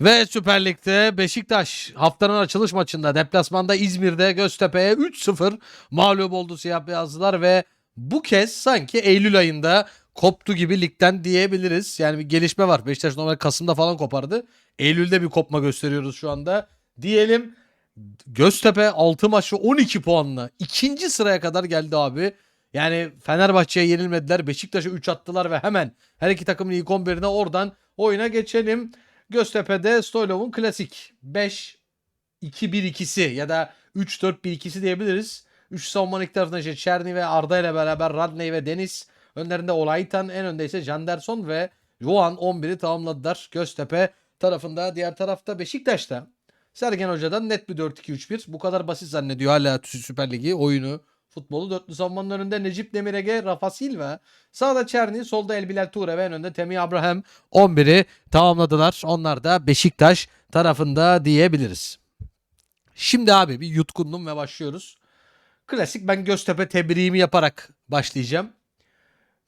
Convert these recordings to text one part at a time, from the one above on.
Ve Süper Lig'de Beşiktaş haftanın açılış maçında deplasmanda İzmir'de Göztepe'ye 3-0 mağlup oldu siyah beyazlılar ve bu kez sanki Eylül ayında koptu gibi ligden diyebiliriz. Yani bir gelişme var. Beşiktaş normal Kasım'da falan kopardı. Eylül'de bir kopma gösteriyoruz şu anda. Diyelim Göztepe 6 maçı 12 puanla ikinci sıraya kadar geldi abi. Yani Fenerbahçe'ye yenilmediler. Beşiktaş'a 3 attılar ve hemen her iki takımın ilk 11'ine oradan oyuna geçelim. Göztepe'de Stoylov'un klasik 5 2-1-2'si ya da 3-4-1-2'si diyebiliriz. 3 savunmanın ilk tarafında işte Çerni ve Arda ile beraber Radney ve Deniz. Önlerinde Olaytan en önde ise Janderson ve Johan 11'i tamamladılar. Göztepe tarafında diğer tarafta Beşiktaş'ta Sergen Hoca'dan net bir 4-2-3-1. Bu kadar basit zannediyor hala Süper Ligi oyunu. Futbolu dörtlü savunmanın önünde Necip Demirege, Rafa Silva. Sağda Çerni, solda El Bilal Ture ve en önde Temi Abraham 11'i tamamladılar. Onlar da Beşiktaş tarafında diyebiliriz. Şimdi abi bir yutkundum ve başlıyoruz. Klasik ben Göztepe tebriğimi yaparak başlayacağım.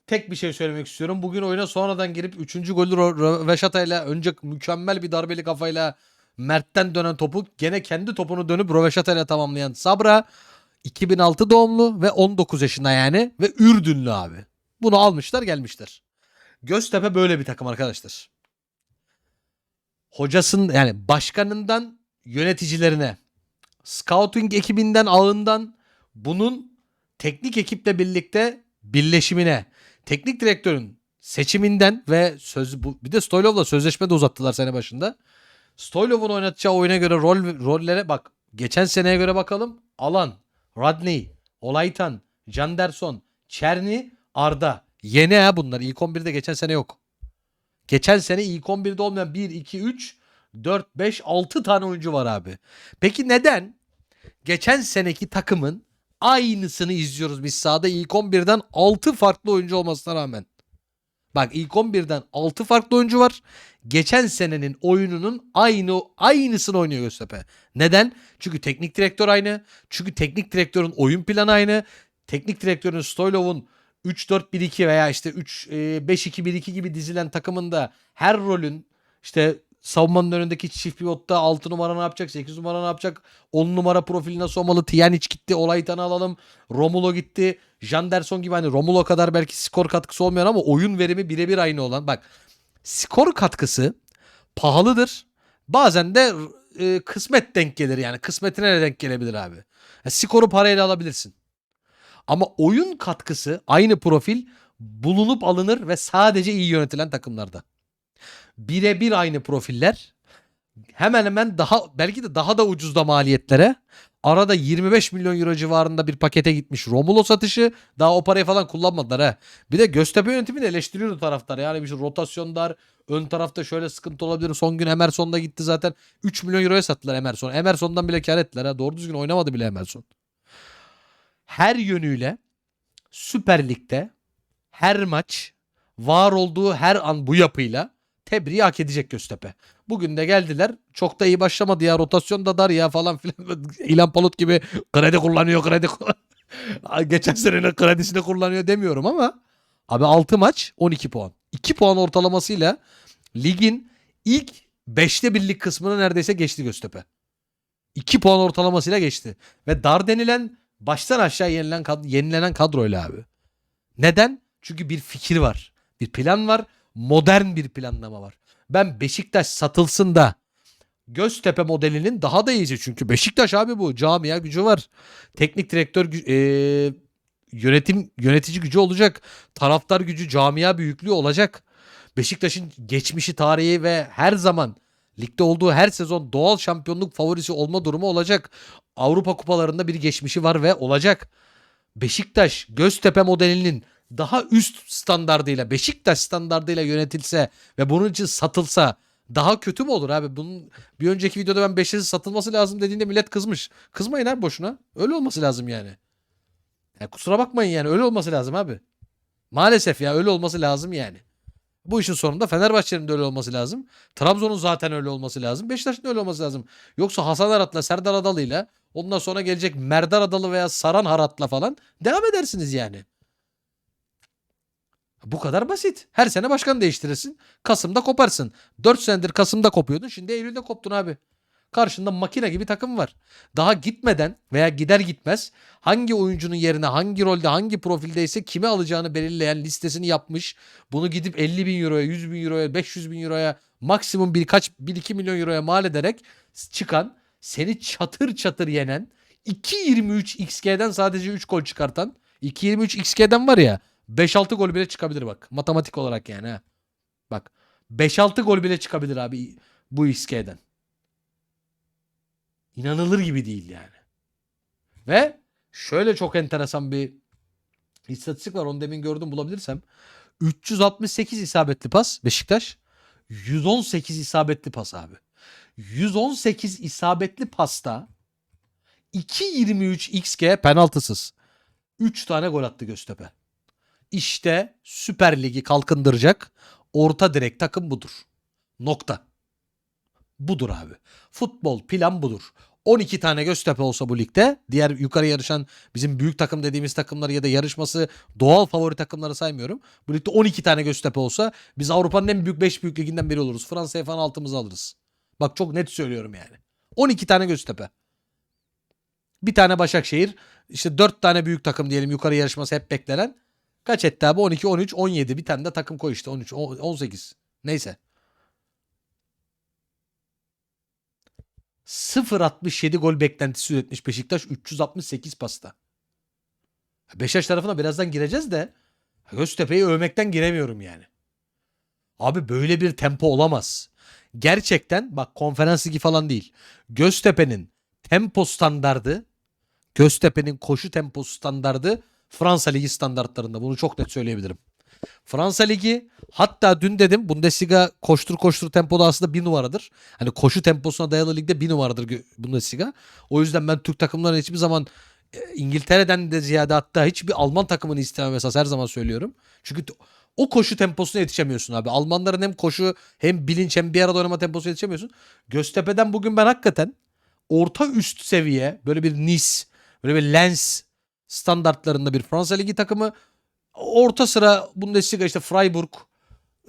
Tek bir şey söylemek istiyorum. Bugün oyuna sonradan girip 3. golü Röveşata ile önce mükemmel bir darbeli kafayla Mert'ten dönen topu gene kendi topunu dönüp Röveşata ile tamamlayan Sabra 2006 doğumlu ve 19 yaşında yani ve Ürdünlü abi. Bunu almışlar gelmişler. Göztepe böyle bir takım arkadaşlar. Hocasın yani başkanından yöneticilerine, scouting ekibinden ağından bunun teknik ekiple birlikte birleşimine, teknik direktörün seçiminden ve söz bu bir de Stoylov'la sözleşme de uzattılar sene başında. Stoylov'un oynatacağı oyuna göre rol rollere bak. Geçen seneye göre bakalım. Alan, Radney, Olaytan, Janderson, Çerni, Arda. Yeni ha bunlar. İlk 11'de geçen sene yok. Geçen sene ilk 11'de olmayan 1, 2, 3, 4, 5, 6 tane oyuncu var abi. Peki neden geçen seneki takımın aynısını izliyoruz biz sahada ilk 11'den 6 farklı oyuncu olmasına rağmen? Bak ilk 11'den 6 farklı oyuncu var. Geçen senenin oyununun aynı aynısını oynuyor Göztepe. Neden? Çünkü teknik direktör aynı. Çünkü teknik direktörün oyun planı aynı. Teknik direktörün Stoylov'un 3-4-1-2 veya işte 3 5-2-1-2 gibi dizilen takımında her rolün işte savunmanın önündeki çift pivotta 6 numara ne yapacak, 8 numara ne yapacak, 10 numara profili nasıl olmalı, Tiyanic gitti, Olaytan'ı alalım, Romulo gitti, Janderson gibi hani Romulo kadar belki skor katkısı olmayan ama oyun verimi birebir aynı olan. Bak skor katkısı pahalıdır. Bazen de e, kısmet denk gelir yani. Kısmetine de denk gelebilir abi. Ya, skoru parayla alabilirsin. Ama oyun katkısı aynı profil bulunup alınır ve sadece iyi yönetilen takımlarda. Birebir aynı profiller hemen hemen daha belki de daha da ucuzda maliyetlere arada 25 milyon euro civarında bir pakete gitmiş Romulo satışı daha o parayı falan kullanmadılar ha. Bir de Göztepe yönetimini eleştiriyordu taraftar. Yani bir şey rotasyonlar ön tarafta şöyle sıkıntı olabilir. Son gün Emerson da gitti zaten. 3 milyon euroya sattılar Emerson. Emerson'dan bile kar ettiler ha. Doğru düzgün oynamadı bile Emerson. Her yönüyle Süper Lig'de her maç var olduğu her an bu yapıyla tebriği hak edecek Göztepe. Bugün de geldiler. Çok da iyi başlamadı ya. Rotasyon da dar ya falan filan. İlan Palut gibi kredi kullanıyor kredi. Geçen senenin kredisini kullanıyor demiyorum ama abi 6 maç 12 puan. 2 puan ortalamasıyla ligin ilk 5'te birlik kısmını neredeyse geçti Göztepe. 2 puan ortalamasıyla geçti. Ve dar denilen baştan aşağı yenilen, kad- yenilenen kadroyla abi. Neden? Çünkü bir fikir var. Bir plan var. Modern bir planlama var. Ben Beşiktaş satılsın da Göztepe modelinin daha da iyisi. Çünkü Beşiktaş abi bu. Camia gücü var. Teknik direktör eee, yönetim yönetici gücü olacak. Taraftar gücü, camia büyüklüğü olacak. Beşiktaş'ın geçmişi, tarihi ve her zaman ligde olduğu her sezon doğal şampiyonluk favorisi olma durumu olacak. Avrupa kupalarında bir geçmişi var ve olacak. Beşiktaş Göztepe modelinin daha üst standardıyla Beşiktaş standardıyla yönetilse ve bunun için satılsa daha kötü mü olur abi? Bunun bir önceki videoda ben Beşiktaş'ın satılması lazım dediğinde millet kızmış. Kızmayın abi boşuna. Öyle olması lazım yani. Ya kusura bakmayın yani öyle olması lazım abi. Maalesef ya öyle olması lazım yani. Bu işin sonunda Fenerbahçe'nin de öyle olması lazım. Trabzon'un zaten öyle olması lazım. Beşiktaş'ın da öyle olması lazım. Yoksa Hasan Arat'la Serdar Adalı'yla ondan sonra gelecek Merdar Adalı veya Saran Harat'la falan devam edersiniz yani. Bu kadar basit. Her sene başkan değiştirirsin. Kasım'da koparsın. 4 senedir Kasım'da kopuyordun. Şimdi Eylül'de koptun abi. Karşında makine gibi takım var. Daha gitmeden veya gider gitmez hangi oyuncunun yerine hangi rolde hangi profildeyse kimi alacağını belirleyen listesini yapmış. Bunu gidip 50 bin euroya 100 bin euroya 500 bin euroya maksimum birkaç 1-2 milyon euroya mal ederek çıkan seni çatır çatır yenen 2.23 XG'den sadece 3 gol çıkartan 2.23 XG'den var ya 5-6 gol bile çıkabilir bak. Matematik olarak yani ha. Bak 5-6 gol bile çıkabilir abi bu XG'den. İnanılır gibi değil yani. Ve şöyle çok enteresan bir istatistik var. Onu demin gördüm bulabilirsem. 368 isabetli pas Beşiktaş. 118 isabetli pas abi. 118 isabetli pasta 2.23 XG penaltısız. 3 tane gol attı Göztepe. İşte Süper Lig'i kalkındıracak orta direk takım budur. Nokta. Budur abi. Futbol plan budur. 12 tane Göztepe olsa bu ligde diğer yukarı yarışan bizim büyük takım dediğimiz takımları ya da yarışması doğal favori takımları saymıyorum. Bu ligde 12 tane Göztepe olsa biz Avrupa'nın en büyük 5 büyük liginden biri oluruz. Fransa'ya falan altımızı alırız. Bak çok net söylüyorum yani. 12 tane Göztepe. Bir tane Başakşehir. işte 4 tane büyük takım diyelim yukarı yarışması hep beklenen. Kaç etti abi? 12, 13, 17. Bir tane de takım koy işte 13, 18. Neyse. 0.67 gol beklentisi üretmiş Beşiktaş 368 pasta. Beşiktaş tarafına birazdan gireceğiz de Göztepe'yi övmekten giremiyorum yani. Abi böyle bir tempo olamaz. Gerçekten bak konferans ligi falan değil. Göztepe'nin tempo standardı Göztepe'nin koşu tempo standardı Fransa Ligi standartlarında. Bunu çok net söyleyebilirim. Fransa Ligi hatta dün dedim Bundesliga koştur koştur tempoda aslında bir numaradır. Hani koşu temposuna dayalı ligde bir numaradır Bundesliga. O yüzden ben Türk takımlarını hiçbir zaman e, İngiltere'den de ziyade hatta hiçbir Alman takımını istemem esas her zaman söylüyorum. Çünkü o koşu temposuna yetişemiyorsun abi. Almanların hem koşu hem bilinç hem bir arada oynama temposuna yetişemiyorsun. Göztepe'den bugün ben hakikaten orta üst seviye böyle bir Nice, böyle bir Lens standartlarında bir Fransa Ligi takımı orta sıra Bundesliga işte Freiburg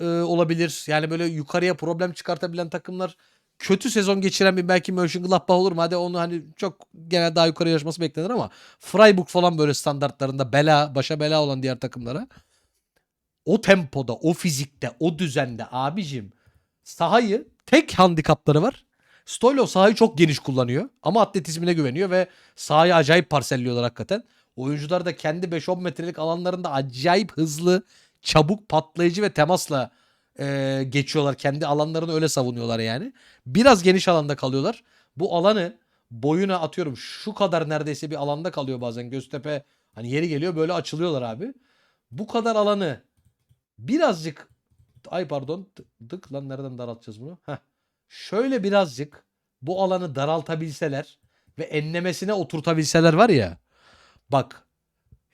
e, olabilir. Yani böyle yukarıya problem çıkartabilen takımlar kötü sezon geçiren bir belki Mönchengladbach olur mu? Hadi onu hani çok genel daha yukarı yarışması beklenir ama Freiburg falan böyle standartlarında bela, başa bela olan diğer takımlara o tempoda, o fizikte, o düzende abicim sahayı tek handikapları var. Stoylo sahayı çok geniş kullanıyor ama atletizmine güveniyor ve sahayı acayip parselliyorlar hakikaten. Oyuncular da kendi 5-10 metrelik alanlarında acayip hızlı, çabuk, patlayıcı ve temasla e, geçiyorlar. Kendi alanlarını öyle savunuyorlar yani. Biraz geniş alanda kalıyorlar. Bu alanı boyuna atıyorum şu kadar neredeyse bir alanda kalıyor bazen. Göztepe hani yeri geliyor böyle açılıyorlar abi. Bu kadar alanı birazcık ay pardon dık lan nereden daraltacağız bunu? Heh. Şöyle birazcık bu alanı daraltabilseler ve enlemesine oturtabilseler var ya bak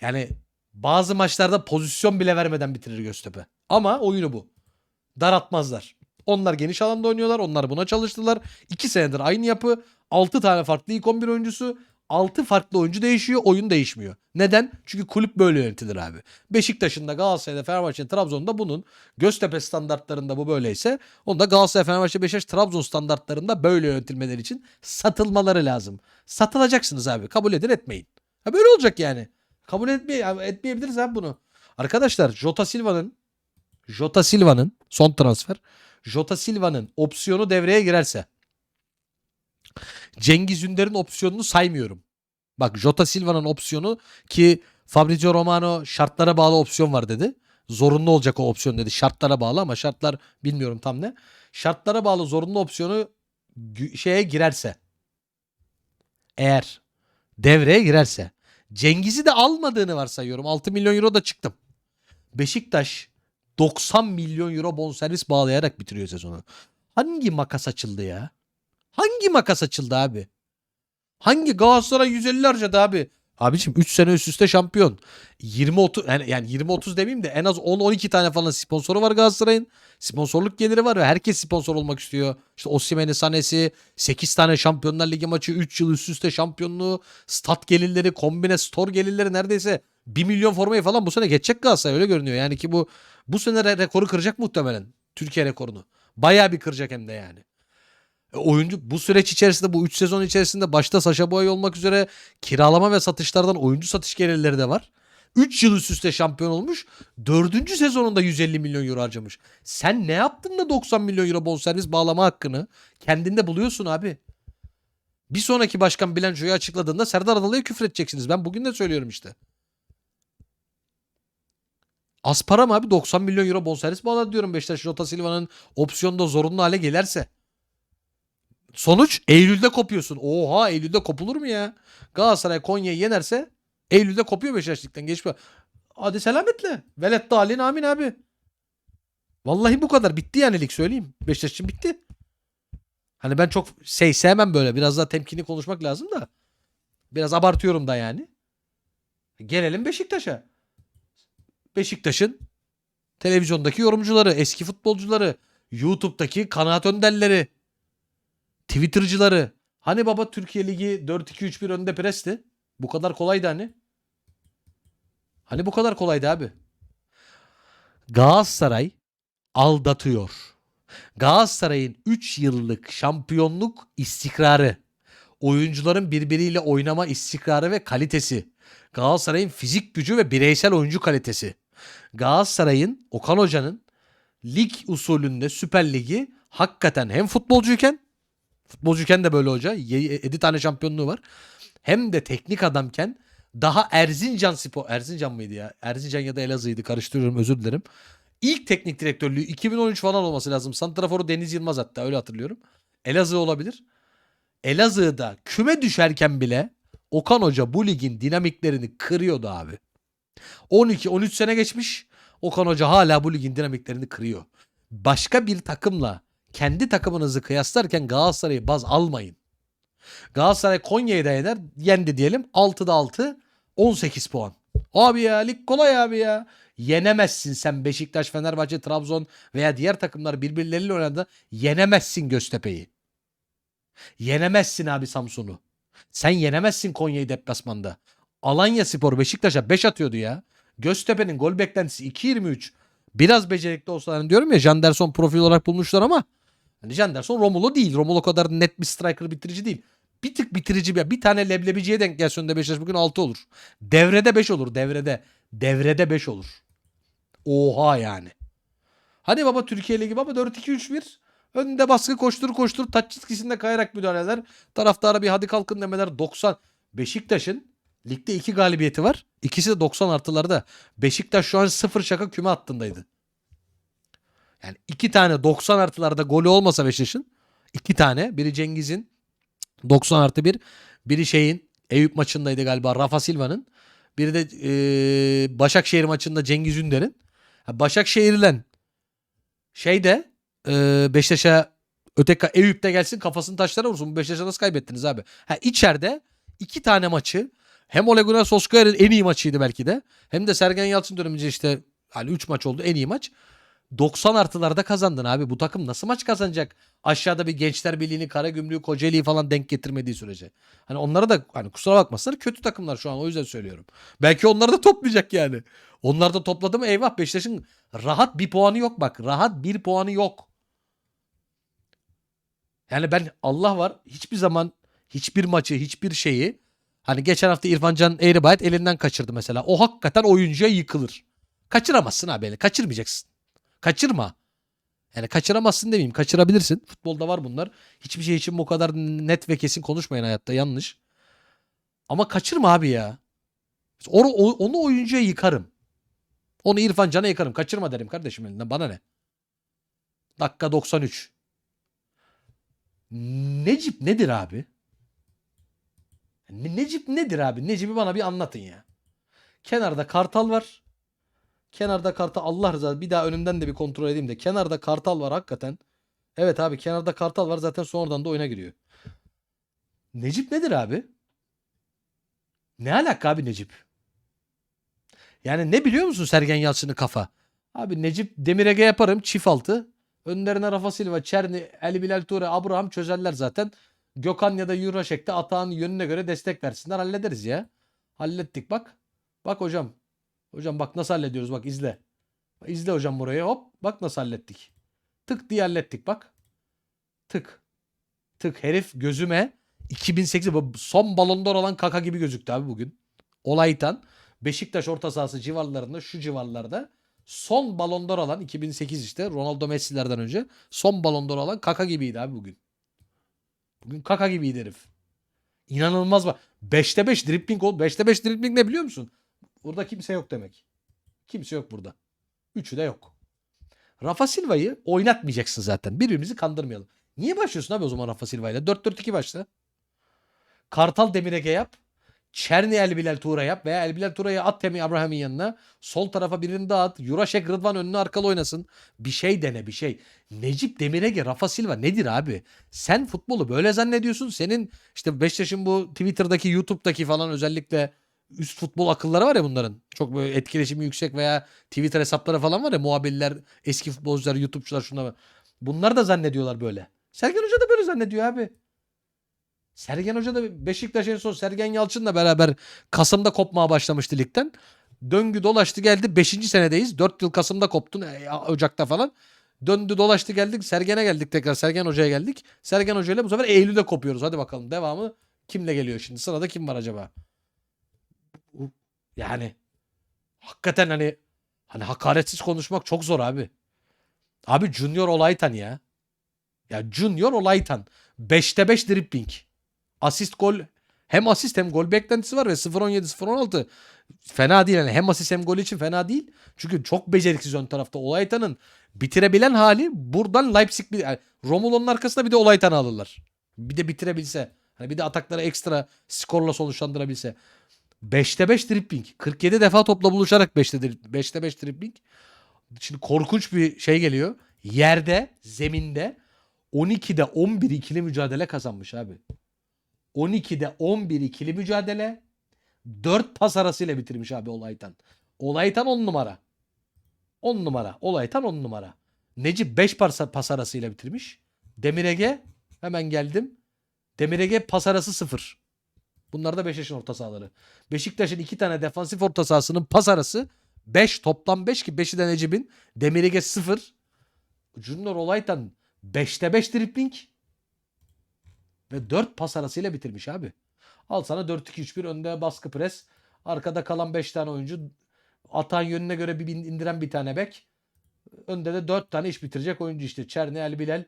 yani bazı maçlarda pozisyon bile vermeden bitirir Göztepe. Ama oyunu bu. Daraltmazlar. Onlar geniş alanda oynuyorlar. Onlar buna çalıştılar. 2 senedir aynı yapı. 6 tane farklı ilk 11 oyuncusu. 6 farklı oyuncu değişiyor. Oyun değişmiyor. Neden? Çünkü kulüp böyle yönetilir abi. Beşiktaş'ın da Galatasaray'da, Fenerbahçe'nin, Trabzon'da bunun Göztepe standartlarında bu böyleyse onu da Galatasaray, Fenerbahçe, Beşiktaş, Trabzon standartlarında böyle yönetilmeleri için satılmaları lazım. Satılacaksınız abi. Kabul edin etmeyin. Ha böyle olacak yani. Kabul etmeye, etmeyebiliriz abi bunu. Arkadaşlar Jota Silva'nın Jota Silva'nın son transfer Jota Silva'nın opsiyonu devreye girerse Cengiz Ünder'in opsiyonunu saymıyorum. Bak Jota Silva'nın opsiyonu ki Fabrizio Romano şartlara bağlı opsiyon var dedi. Zorunlu olacak o opsiyon dedi. Şartlara bağlı ama şartlar bilmiyorum tam ne. Şartlara bağlı zorunlu opsiyonu şeye girerse eğer devreye girerse Cengiz'i de almadığını varsayıyorum. 6 milyon euro da çıktım. Beşiktaş 90 milyon euro bonservis bağlayarak bitiriyor sezonu. Hangi makas açıldı ya? Hangi makas açıldı abi? Hangi Galatasaray 150 harcadı abi? Abiciğim 3 sene üst üste şampiyon. 20 30 yani, yani 20 30 demeyeyim de en az 10 12 tane falan sponsoru var Galatasaray'ın. Sponsorluk geliri var ve herkes sponsor olmak istiyor. İşte Osimhen'in Sanesi, 8 tane Şampiyonlar Ligi maçı, 3 yıl üst üste şampiyonluğu, stat gelirleri, kombine store gelirleri neredeyse 1 milyon formayı falan bu sene geçecek Galatasaray öyle görünüyor. Yani ki bu Bu sene re- rekoru kıracak muhtemelen. Türkiye rekorunu. Bayağı bir kıracak hem de yani. E, oyuncu bu süreç içerisinde bu 3 sezon içerisinde başta Saşa Boy olmak üzere kiralama ve satışlardan oyuncu satış gelirleri de var. 3 yıl üst üste şampiyon olmuş. 4. sezonunda 150 milyon euro harcamış. Sen ne yaptın da 90 milyon euro bonservis bağlama hakkını kendinde buluyorsun abi. Bir sonraki başkan bilançoyu açıkladığında Serdar Adalı'ya küfür edeceksiniz. Ben bugün de söylüyorum işte. Az para mı abi? 90 milyon euro bonservis bağladı diyorum Beşiktaş Jota Silva'nın opsiyonda zorunlu hale gelirse. Sonuç Eylül'de kopuyorsun. Oha Eylül'de kopulur mu ya? Galatasaray Konya'yı yenerse Eylül'de kopuyor Beşiktaş ligden geçme. Hadi selametle. Velet dalin amin abi. Vallahi bu kadar. Bitti yani lig söyleyeyim. Beşiktaş için bitti. Hani ben çok şey sevmem böyle. Biraz daha temkinli konuşmak lazım da. Biraz abartıyorum da yani. Gelelim Beşiktaş'a. Beşiktaş'ın televizyondaki yorumcuları, eski futbolcuları, YouTube'daki kanaat önderleri, Twitter'cıları. Hani baba Türkiye Ligi 4-2-3-1 önde presti? Bu kadar kolaydı hani. Hani bu kadar kolaydı abi. Galatasaray aldatıyor. Galatasaray'ın 3 yıllık şampiyonluk istikrarı, oyuncuların birbiriyle oynama istikrarı ve kalitesi, Galatasaray'ın fizik gücü ve bireysel oyuncu kalitesi, Galatasaray'ın Okan Hoca'nın lig usulünde Süper Ligi hakikaten hem futbolcuyken futbolcuyken de böyle hoca 7 tane şampiyonluğu var. Hem de teknik adamken daha Erzincan Spor Erzincan mıydı ya? Erzincan ya da Elazığ'ydı karıştırıyorum özür dilerim. İlk teknik direktörlüğü 2013 falan olması lazım. Santraforu Deniz Yılmaz hatta öyle hatırlıyorum. Elazığ olabilir. Elazığ'da küme düşerken bile Okan Hoca bu ligin dinamiklerini kırıyordu abi. 12-13 sene geçmiş. Okan Hoca hala bu ligin dinamiklerini kırıyor. Başka bir takımla kendi takımınızı kıyaslarken Galatasaray'ı baz almayın. Galatasaray Konya'yı da yener. Yendi diyelim. 6'da 6. 18 puan. Abi ya lig kolay abi ya. Yenemezsin sen Beşiktaş, Fenerbahçe, Trabzon veya diğer takımlar birbirleriyle oynadı. Yenemezsin Göztepe'yi. Yenemezsin abi Samsun'u. Sen yenemezsin Konya'yı deplasmanda. Alanya Spor Beşiktaş'a 5 atıyordu ya. Göztepe'nin gol beklentisi 2.23. Biraz becerikli olsa hani diyorum ya Janderson profil olarak bulmuşlar ama hani Janderson Romulo değil. Romulo kadar net bir striker bitirici değil. Bir tık bitirici bir bir tane leblebiciye denk gelse önünde Beşiktaş bugün 6 olur. Devrede 5 olur devrede. Devrede 5 olur. Oha yani. Hadi baba Türkiye Ligi baba 4-2-3-1. Önünde baskı koştur koştur taç çizgisinde kayarak müdahaleler. Taraftara bir hadi kalkın demeler 90. Beşiktaş'ın ligde 2 galibiyeti var. İkisi de 90 artılarda. Beşiktaş şu an 0 şaka küme hattındaydı. Yani iki tane 90 artılarda golü olmasa Beşiktaş'ın iki tane. Biri Cengiz'in 90 artı 1. Biri şeyin Eyüp maçındaydı galiba Rafa Silva'nın. Biri de e, Başakşehir maçında Cengiz Ünder'in. Başakşehir'le şey de e, Beşiktaş'a öteki Eyüp'te gelsin kafasını taşlara vursun. Bu Beşiktaş'a nasıl kaybettiniz abi? Ha, içeride iki tane maçı hem Ole Gunnar Solskjaer'in en iyi maçıydı belki de. Hem de Sergen Yalçın dönemince işte hani 3 maç oldu en iyi maç. 90 artılarda kazandın abi. Bu takım nasıl maç kazanacak? Aşağıda bir Gençler Birliği'ni, Karagümrük'ü, Kocaeli'yi falan denk getirmediği sürece. Hani onlara da hani kusura bakmasınlar kötü takımlar şu an o yüzden söylüyorum. Belki onları da toplayacak yani. Onlar da topladı mı eyvah Beşiktaş'ın rahat bir puanı yok bak. Rahat bir puanı yok. Yani ben Allah var hiçbir zaman hiçbir maçı hiçbir şeyi hani geçen hafta İrfan Can Eğribayat elinden kaçırdı mesela. O hakikaten oyuncuya yıkılır. Kaçıramazsın abi. Yani kaçırmayacaksın. Kaçırma. Yani kaçıramazsın demeyeyim. Kaçırabilirsin. Futbolda var bunlar. Hiçbir şey için bu kadar net ve kesin konuşmayın hayatta. Yanlış. Ama kaçırma abi ya. Onu, onu oyuncuya yıkarım. Onu İrfan Can'a yıkarım. Kaçırma derim kardeşim elinden. Bana ne? Dakika 93. Necip nedir abi? Ne- Necip nedir abi? Necip'i bana bir anlatın ya. Kenarda Kartal var. Kenarda Kartal Allah rızası bir daha önümden de bir kontrol edeyim de. Kenarda Kartal var hakikaten. Evet abi kenarda Kartal var zaten sonradan da oyuna giriyor. Necip nedir abi? Ne alaka abi Necip? Yani ne biliyor musun Sergen Yalçın'ın kafa? Abi Necip Demirege yaparım çift altı. Önlerine Rafa Silva, Çerni, Ali Bilal Ture, Abraham çözerler zaten. Gökhan ya da Yuraşek de atağın yönüne göre destek versinler hallederiz ya. Hallettik bak. Bak hocam. Hocam bak nasıl hallediyoruz bak izle. İzle hocam burayı. Hop bak nasıl hallettik. Tık diye hallettik bak. Tık. Tık herif gözüme 2008 bu son Ballon d'Or olan kaka gibi gözüktü abi bugün. Olaytan Beşiktaş orta sahası civarlarında şu civarlarda son Ballon d'Or alan 2008 işte Ronaldo Messi'lerden önce son Ballon d'Or alan kaka gibiydi abi bugün. Bugün kaka gibiydi herif. İnanılmaz bak. 5'te 5 dribbling ol. 5'te 5 dribbling ne biliyor musun? Burada kimse yok demek. Kimse yok burada. Üçü de yok. Rafa Silva'yı oynatmayacaksın zaten. Birbirimizi kandırmayalım. Niye başlıyorsun abi o zaman Rafa Silva'yla? 4-4-2 başla. Kartal Demirege yap. Çerni El Tura yap veya El Tura'yı at Temi Abraham'ın yanına. Sol tarafa birini daha at. Jurašek Rıdvan önüne arkalı oynasın. Bir şey dene bir şey. Necip Demirege, Rafa Silva nedir abi? Sen futbolu böyle zannediyorsun. Senin işte Beşiktaş'ın bu Twitter'daki, YouTube'daki falan özellikle üst futbol akılları var ya bunların. Çok böyle etkileşimi yüksek veya Twitter hesapları falan var ya muhabirler, eski futbolcular, YouTube'cular şunlar. Bunlar da zannediyorlar böyle. Sergen Hoca da böyle zannediyor abi. Sergen Hoca da Beşiktaş en son Sergen Yalçın'la beraber Kasım'da kopmaya başlamıştı ligden. Döngü dolaştı geldi. 5. senedeyiz. 4 yıl Kasım'da koptun. e, Ocak'ta falan. Döndü dolaştı geldik. Sergen'e geldik tekrar. Sergen Hoca'ya geldik. Sergen Hoca ile bu sefer Eylül'de kopuyoruz. Hadi bakalım devamı kimle geliyor şimdi? Sırada kim var acaba? Yani hakikaten hani hani hakaretsiz konuşmak çok zor abi. Abi Junior Olaytan ya. Ya Junior Olaytan. 5'te 5 dribbling. Asist gol hem asist hem gol beklentisi var ve 0-17 0-16 fena değil yani hem asist hem gol için fena değil. Çünkü çok beceriksiz ön tarafta Olaytan'ın bitirebilen hali buradan Leipzig bir yani Romulo'nun arkasında bir de Olaytan'ı alırlar. Bir de bitirebilse. Hani bir de atakları ekstra skorla sonuçlandırabilse. 5'te 5 dribbling. 47 defa topla buluşarak 5'te 5'te 5 dribbling. Şimdi korkunç bir şey geliyor. Yerde, zeminde 12'de 11 ikili mücadele kazanmış abi. 12'de 11 ikili mücadele 4 pas arasıyla bitirmiş abi Olaytan. Olaytan 10 numara. 10 numara. Olaytan 10 numara. Necip 5 pas, arasıyla bitirmiş. Demirege hemen geldim. Demirege pas arası 0. Bunlar da Beşiktaş'ın orta sahaları. Beşiktaş'ın 2 tane defansif orta sahasının pas arası 5 toplam 5 ki 5'i de Necip'in. Demirege 0. Junior Olaytan 5'te 5 dribbling ve 4 pas arasıyla bitirmiş abi. Al sana 4-2-3-1 önde baskı pres. Arkada kalan 5 tane oyuncu. Atan yönüne göre bir indiren bir tane bek. Önde de 4 tane iş bitirecek oyuncu işte. Çerni, El Bilal,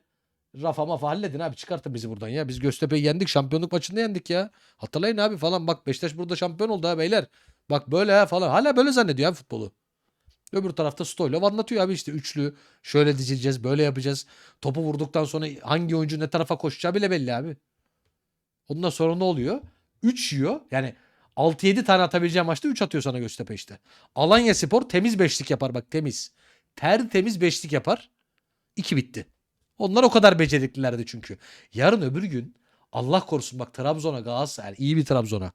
Rafa Mafa halledin abi çıkartın bizi buradan ya. Biz Göztepe'yi yendik. Şampiyonluk maçında yendik ya. Hatırlayın abi falan. Bak Beşiktaş burada şampiyon oldu ha beyler. Bak böyle ha falan. Hala böyle zannediyor abi futbolu. Öbür tarafta Stoylov anlatıyor abi işte üçlü. Şöyle dizileceğiz, böyle yapacağız. Topu vurduktan sonra hangi oyuncu ne tarafa koşacağı bile belli abi. Ondan sonra ne oluyor? 3 yiyor. Yani 6-7 tane atabileceği maçta 3 atıyor sana Göztepe işte. Alanya Spor temiz beşlik yapar bak temiz. Ter temiz beşlik yapar. 2 bitti. Onlar o kadar beceriklilerdi çünkü. Yarın öbür gün Allah korusun bak Trabzon'a Galatasaray iyi bir Trabzon'a.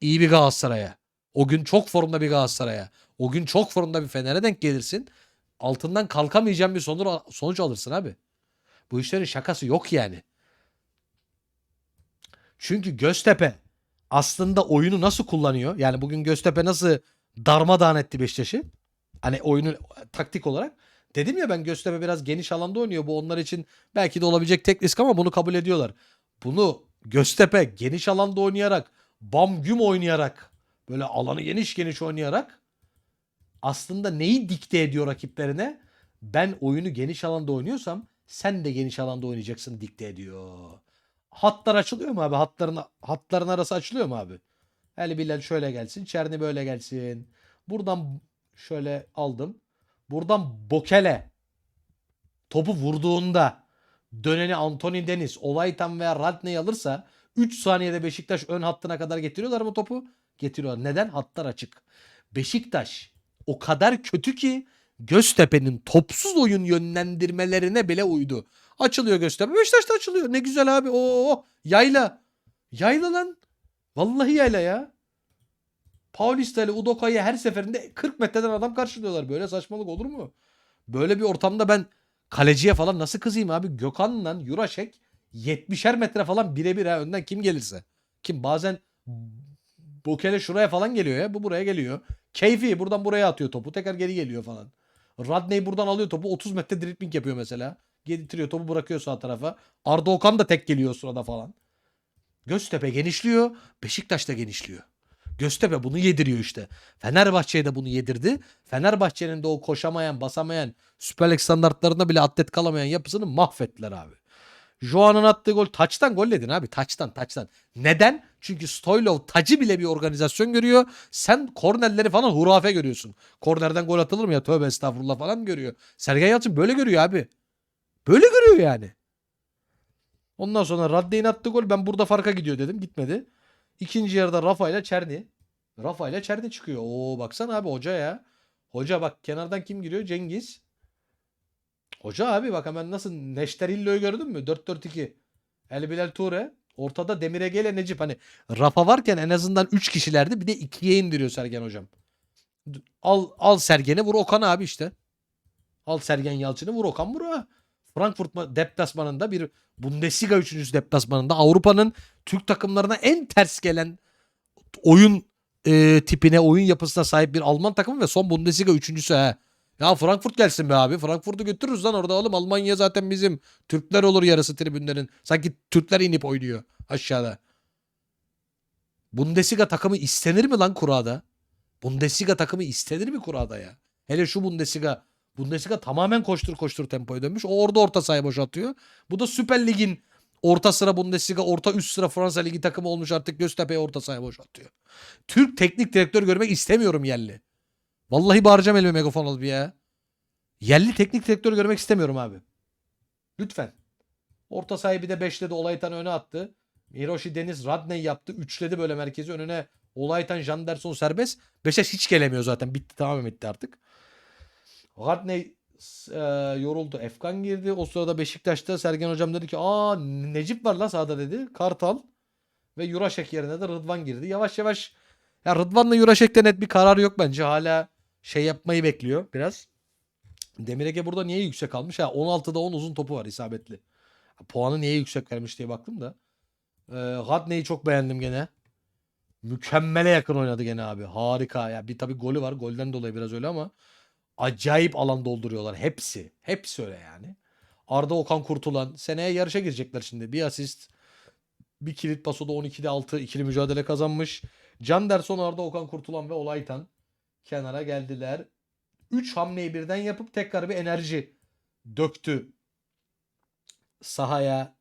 iyi bir Galatasaray'a. O gün çok formda bir Galatasaray'a. O gün çok formda bir Fener'e denk gelirsin. Altından kalkamayacağın bir sonuç, sonuç alırsın abi. Bu işlerin şakası yok yani. Çünkü Göztepe aslında oyunu nasıl kullanıyor? Yani bugün Göztepe nasıl darmadağın etti Beşiktaş'ı? Hani oyunu taktik olarak. Dedim ya ben Göztepe biraz geniş alanda oynuyor. Bu onlar için belki de olabilecek tek risk ama bunu kabul ediyorlar. Bunu Göztepe geniş alanda oynayarak, bam güm oynayarak, böyle alanı geniş geniş oynayarak aslında neyi dikte ediyor rakiplerine? Ben oyunu geniş alanda oynuyorsam sen de geniş alanda oynayacaksın dikte ediyor. Hatlar açılıyor mu abi? Hatların hatların arası açılıyor mu abi? El Bilal şöyle gelsin. Çerni böyle gelsin. Buradan şöyle aldım. Buradan Bokele topu vurduğunda döneni Anthony Deniz, Olaytan veya Radney alırsa 3 saniyede Beşiktaş ön hattına kadar getiriyorlar mı topu? Getiriyorlar. Neden? Hatlar açık. Beşiktaş o kadar kötü ki Göztepe'nin topsuz oyun yönlendirmelerine bile uydu. Açılıyor Göztepe. Beşiktaş da açılıyor. Ne güzel abi. Oo yayla. Yayla lan. Vallahi yayla ya. Paulista ile Udoka'yı her seferinde 40 metreden adam karşılıyorlar. Böyle saçmalık olur mu? Böyle bir ortamda ben kaleciye falan nasıl kızayım abi? Gökhan'la Jurašek 70'er metre falan birebir ha önden kim gelirse. Kim bazen Bokele şuraya falan geliyor ya. Bu buraya geliyor. Keyfi buradan buraya atıyor topu. Tekrar geri geliyor falan. Radney buradan alıyor topu 30 metre dribbling yapıyor mesela. Getiriyor topu bırakıyor sağ tarafa. Arda Okan da tek geliyor sırada falan. Göztepe genişliyor. Beşiktaş da genişliyor. Göztepe bunu yediriyor işte. Fenerbahçe'ye de bunu yedirdi. Fenerbahçe'nin de o koşamayan, basamayan, Süper Lig standartlarında bile atlet kalamayan yapısını mahvettiler abi. Joan'ın attığı gol taçtan gol yedin abi. Taçtan taçtan. Neden? Çünkü Stoylov tacı bile bir organizasyon görüyor. Sen kornerleri falan hurafe görüyorsun. Kornerden gol atılır mı ya? Tövbe estağfurullah falan görüyor. Sergen Yalçın böyle görüyor abi. Böyle görüyor yani. Ondan sonra Radde'nin attığı gol ben burada farka gidiyor dedim. Gitmedi. İkinci yarıda Rafa ile Çerni. Rafa ile Çerni çıkıyor. Oo baksana abi hoca ya. Hoca bak kenardan kim giriyor? Cengiz. Hoca abi bak hemen nasıl Neşterillo'yu gördün mü? 4-4-2. El Bilal Ture. Ortada Demir Ege ile Necip. Hani Rafa varken en azından 3 kişilerdi. Bir de 2'ye indiriyor Sergen hocam. Al al Sergen'i vur Okan abi işte. Al Sergen Yalçın'ı vur Okan vur ha. Frankfurt ma- deplasmanında bir Bundesliga 3. deplasmanında Avrupa'nın Türk takımlarına en ters gelen oyun e, tipine, oyun yapısına sahip bir Alman takımı ve son Bundesliga 3.sü ha. Ya Frankfurt gelsin be abi. Frankfurt'u götürürüz lan orada oğlum. Almanya zaten bizim. Türkler olur yarısı tribünlerin. Sanki Türkler inip oynuyor aşağıda. Bundesliga takımı istenir mi lan kurada? Bundesliga takımı istenir mi kurada ya? Hele şu Bundesliga. Bundesliga tamamen koştur koştur tempoya dönmüş. O orada orta sahayı boşaltıyor. Bu da Süper Lig'in orta sıra Bundesliga, orta üst sıra Fransa Ligi takımı olmuş artık Göztepe'ye orta sahaya boşaltıyor. Türk teknik direktör görmek istemiyorum yerli. Vallahi bağıracağım elime megafon alıp ya. Yerli teknik direktör görmek istemiyorum abi. Lütfen. Orta sahayı bir de beşledi. Olaytan öne attı. Hiroshi Deniz Radney yaptı. Üçledi böyle merkezi önüne. Olaytan Janderson serbest. Beşiktaş hiç gelemiyor zaten. Bitti tamamen bitti artık. Radney e, yoruldu. Efkan girdi. O sırada Beşiktaş'ta Sergen Hocam dedi ki aa Necip var la sahada dedi. Kartal ve Yuraşek yerine de Rıdvan girdi. Yavaş yavaş ya Rıdvan'la Yuraşek'te net bir karar yok bence. Hala şey yapmayı bekliyor biraz. Demir Ege burada niye yüksek almış? Ha 16'da 10 uzun topu var isabetli. Puanı niye yüksek vermiş diye baktım da. Ee, Radney'i çok beğendim gene. Mükemmele yakın oynadı gene abi. Harika. Ya bir tabii golü var. Golden dolayı biraz öyle ama acayip alan dolduruyorlar. Hepsi. Hepsi öyle yani. Arda Okan Kurtulan. Seneye yarışa girecekler şimdi. Bir asist. Bir kilit pasoda 12'de 6 ikili mücadele kazanmış. Can Derson, Arda Okan Kurtulan ve Olaytan kenara geldiler. 3 hamleyi birden yapıp tekrar bir enerji döktü sahaya.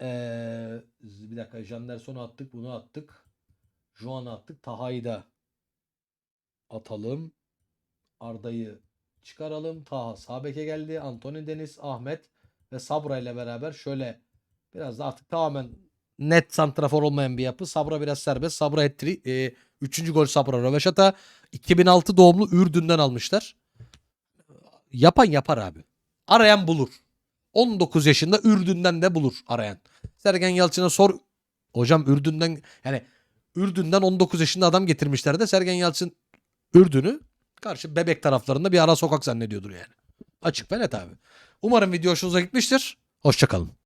Ee, bir dakika Janderson'u attık bunu attık. Juan'ı attık. Taha'yı da atalım. Arda'yı çıkaralım. Taha sağ beke geldi. Antony Deniz, Ahmet ve Sabra ile beraber şöyle biraz da artık tamamen net santrafor olmayan bir yapı. Sabra biraz serbest. Sabra ettiri. E, üçüncü gol Sabra Röveşata. 2006 doğumlu Ürdün'den almışlar. Yapan yapar abi. Arayan bulur. 19 yaşında Ürdün'den de bulur arayan. Sergen Yalçın'a sor. Hocam Ürdün'den yani Ürdün'den 19 yaşında adam getirmişler de Sergen Yalçın Ürdün'ü karşı bebek taraflarında bir ara sokak zannediyordur yani. Açık ve net abi. Umarım video hoşunuza gitmiştir. Hoşçakalın.